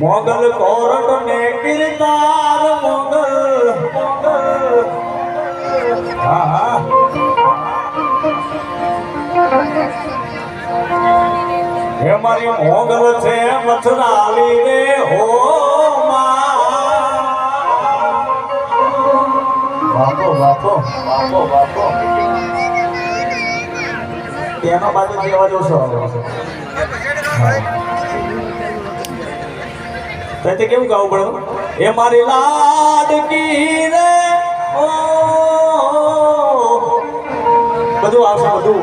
Mughal court ને કિરતાર મોગલ. હા હા હે મારી મોગલ છે મથરાલી રે હો બાપો બાપો બાપો બાપો તેનો બાજુ જેવા જોશો. તો તે કેવું ગાવું પડે એ મારી લાડકી રે, ઓ, બધું આવશે, બધું.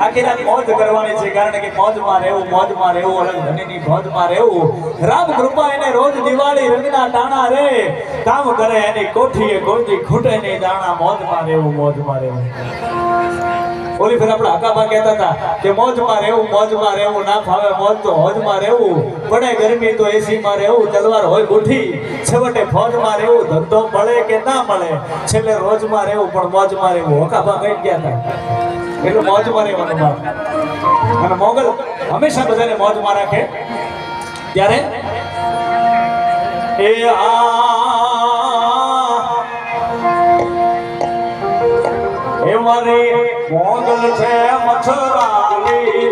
આખી રાત મોજ કરવાની છે, કારણ કે મોજમાં રહેવું મોજમાં રહેવું અલગ ધણીની મોજમાં રહેવું. રામ કૃપા એને રોજ દિવાળી રંગના ટાણા રે. કામ કરે એની કોઠીએ કોઈ ખૂટે નહીં દાણા, મોજમાં રહેવું મોજમાં રહેવું. ઓલી ફેર આપણે હકાબા કહેતા હતા કે મોજમાં રહેવું મોજમાં રહેવું, ના ફાવે મોજ તો હોજમાં રહેવું. પડે ગરમી તો એસીમાં રહેવું, તલવાર હોય ગુઠી. છેવટે ફોજમાં રહેવું, ધંધો મળે કે ના મળે? છેલ્લે રોજમાં રહેવું, પણ મોજમાં રહેવું. હકાબા કહી ગયા હતા એટલું મોજમાં રહેવાનું અને મોગલ હંમેશા બધાને મોજમાં રાખે. ત્યારે એ આ મચ્છરાની મોંગલ છે મચ્છરાની